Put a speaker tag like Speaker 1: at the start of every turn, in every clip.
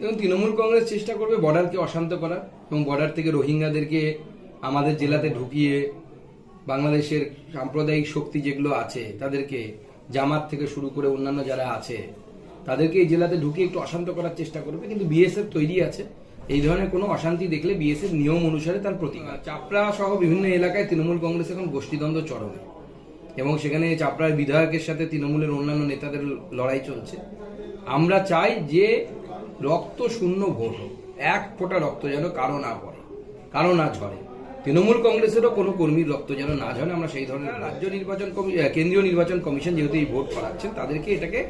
Speaker 1: এবং তৃণমূল কংগ্রেস চেষ্টা করবে বর্ডারকে অশান্ত করা এবং বর্ডার থেকে রোহিঙ্গাদেরকে আমাদের জেলাতে ঢুকিয়ে বাংলাদেশের সাম্প্রদায়িক শক্তি যেগুলো আছে, তাদেরকে জামাত থেকে শুরু করে অন্যান্য যারা আছে, তাদেরকে এই জেলাতে ঢুকিয়ে একটু অশান্ত করার চেষ্টা করবে। কিন্তু বিএসএফ তৈরি আছে। এই ধরনের কোনো অশান্তি দেখলে বিএসএফ নিয়ম অনুসারে তার প্রতিকার চাপড়া সহ বিভিন্ন এলাকায় তৃণমূল কংগ্রেস এখন গোষ্ঠীদ্বন্দ্ব চরমে। এবং সেখানে চাপড়ার বিধায়কের সাথে তৃণমূলের অন্যান্য নেতাদের লড়াই চলছে। আমরা চাই যে রক্ত শূন্য ভোট হোক এক ফোঁটা রক্ত যেন কারও না পড়ে কারও না ঝরে। তৃণমূল কংগ্রেসেরও কোনো কর্মীর রক্ত যেন না ঝরে আমরা সেই ধরনের রাজ্য নির্বাচন কমি- কেন্দ্রীয় নির্বাচন কমিশন যেহেতু এই ভোট করাচ্ছেন তাদেরকে এটাকে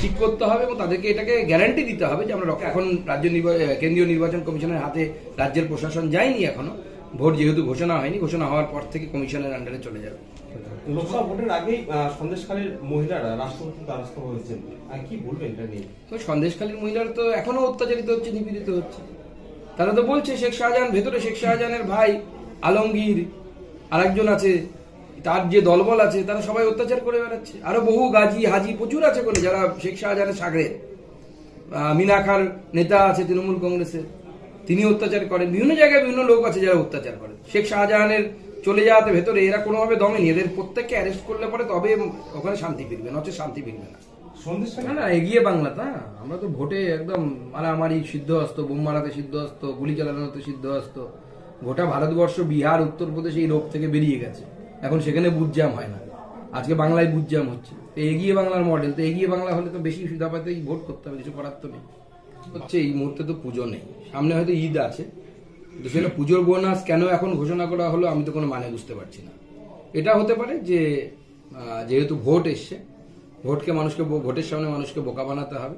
Speaker 1: ঠিক করতে হবে এবং তাদেরকে এটাকে গ্যারান্টি দিতে হবে যে আমরা এখন রাজ্য নির্বা- আহ, কেন্দ্রীয় নির্বাচন কমিশনের হাতে রাজ্যের প্রশাসন যায়নি এখনও ভোট যেহেতু ঘোষণা হয়নি ঘোষণা হওয়ার পর থেকে কমিশনের আন্ডারে চলে যাবে।
Speaker 2: লোকসভা ভোটের আগেই সন্দেশখালীর মহিলারা রাষ্ট্রপতি দ্বারস্থ হয়েছেন। কি বলবেন এটা নিয়ে?
Speaker 1: তো সন্দেশখালীর মহিলারা তো এখনও অত্যাচারিত হচ্ছে নিপীড়িত হচ্ছে। তারা তো বলছে শেখ শাহজাহান ভেতরে শেখ শাহজাহানের ভাই আলমগীর আরেকজন আছে তার যে দলবল আছে তারা সবাই অত্যাচার করে বেড়াচ্ছে। আরও বহু গাজী হাজি প্রচুর আছে করে যারা শেখ শাহজাহানের সাগরে। মিনাখার নেতা আছে তৃণমূল কংগ্রেসের। তিনি অত্যাচার করেন। বিভিন্ন জায়গায় বিভিন্ন লোক আছে যারা অত্যাচার করেন। শেখ শাহজাহানের চলে যাওয়াতে ভেতরে এরা কোনোভাবে দমেনি। এদের প্রত্যেককে অ্যারেস্ট করলে পরে তবে ওখানে শান্তি ফিরবে নচে শান্তি ফিরবে না। না না এগিয়ে বাংলা তা আমরা তো ভোটে একদম মারামারি সিদ্ধ হস্ত বোম মারাতে সিদ্ধ হস্ত গুলি চালানোতে সিদ্ধ হস্ত গোটা ভারতবর্ষ বিহার উত্তরপ্রদেশ এই রোগ থেকে বেরিয়ে গেছে। এখন সেখানে বুঝজাম হয় না। আজকে বাংলায় বুঝজাম হচ্ছে। তো এগিয়ে বাংলার মডেল তো এগিয়ে বাংলা হলে তো বেশি সুবিধাপাতেই ভোট করতে হবে কিছু করার তো নেই। হচ্ছে এই মুহূর্তে তো পুজো নেই। সামনে হয়তো ঈদ আছে। তো সেটা পুজোর বোনাস কেন এখন ঘোষণা করা হলো আমি তো কোনো মানে বুঝতে পারছি না। এটা হতে পারে যে যেহেতু ভোট এসছে, ভোটকে মানুষকে ভোটের সামনে মানুষকে বোকা বানাতে হবে।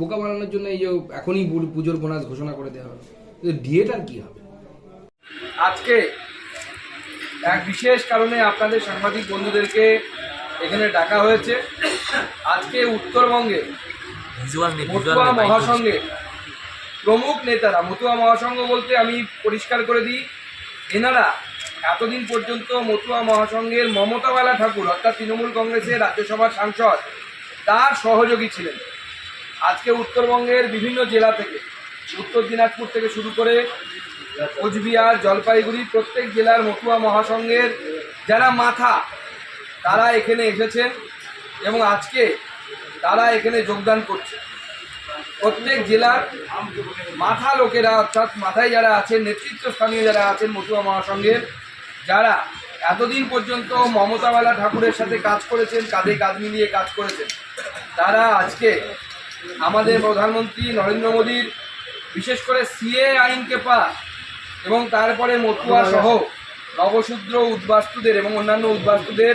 Speaker 1: বোকা বানানোর জন্য এই যে এখনই পুজোর বোনাস ঘোষণা করে দেওয়া হবে ডিএট আর কি হবে? আজকে এক বিশেষ কারণে আপনাদের সাংবাদিক বন্ধুদেরকে এখানে ডাকা হয়েছে। আজকে উত্তরবঙ্গে
Speaker 3: ভিজুয়াল নেই
Speaker 1: মতুয়া প্রমুখ নেতারা মতুয়া মহাসংঘ বলতে আমি পরিষ্কার করে দিই এনারা এতদিন পর্যন্ত মতুয়া মহাসংঘের মমতাবালা ঠাকুর অর্থাৎ তৃণমূল কংগ্রেসের রাজ্যসভার সাংসদ তার সহযোগী ছিলেন। আজকে উত্তরবঙ্গের বিভিন্ন জেলা থেকে উত্তর দিনাজপুর থেকে শুরু করে কোচবিহার জলপাইগুড়ি প্রত্যেক জেলার মতুয়া মহাসংঘের যারা মাথা তারা এখানে এসেছেন এবং আজকে তারা এখানে যোগদান করছে। প্রত্যেক জেলার মাথা লোকেরা, অর্থাৎ মাথায় যারা আছেন, নেতৃত্বস্থানীয় যারা আছেন, মতুয়া মহাসংঘের, যারা এতদিন পর্যন্ত মমতাবালা ঠাকুরের সাথে কাজ করেছেন, কাঁধে কাঁধ মিলিয়ে কাজ করেছেন, তারা আজকে আমাদের প্রধানমন্ত্রী নরেন্দ্র মোদীর, বিশেষ করে সিএ আইনকে পাস এবং তারপরে মতুয়া সহ নবশূদ্র উদ্বাস্তুদের এবং অন্যান্য উদ্বাস্তুদের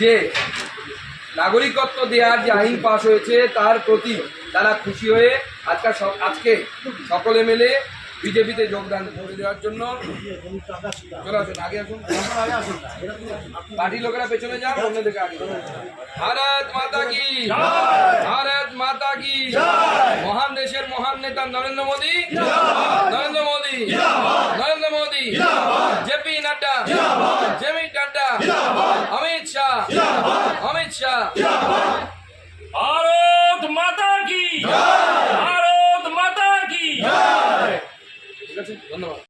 Speaker 1: যে নাগরিকত্ব দেওয়ার যে আইন পাশ হয়েছে, তার প্রতি তারা খুশি হয়ে আজকে আজকে সকলে মিলে বিজেপিতে যোগদান করে দেওয়ার জন্য আসুন পার্টি লোকেরা পেছনে যান অন্য দিকে আগে ভারত মাতা কি? ভারত মাতা কি? মহান দেশের মহান নেতা নরেন্দ্র মোদী? নরেন্দ্র মোদী। নরেন্দ্র মোদী। জেপি নাড্ডা। শাহ ভারত মাতা কি? ভারত মাতা কি? ঠিক আছে ধন্যবাদ।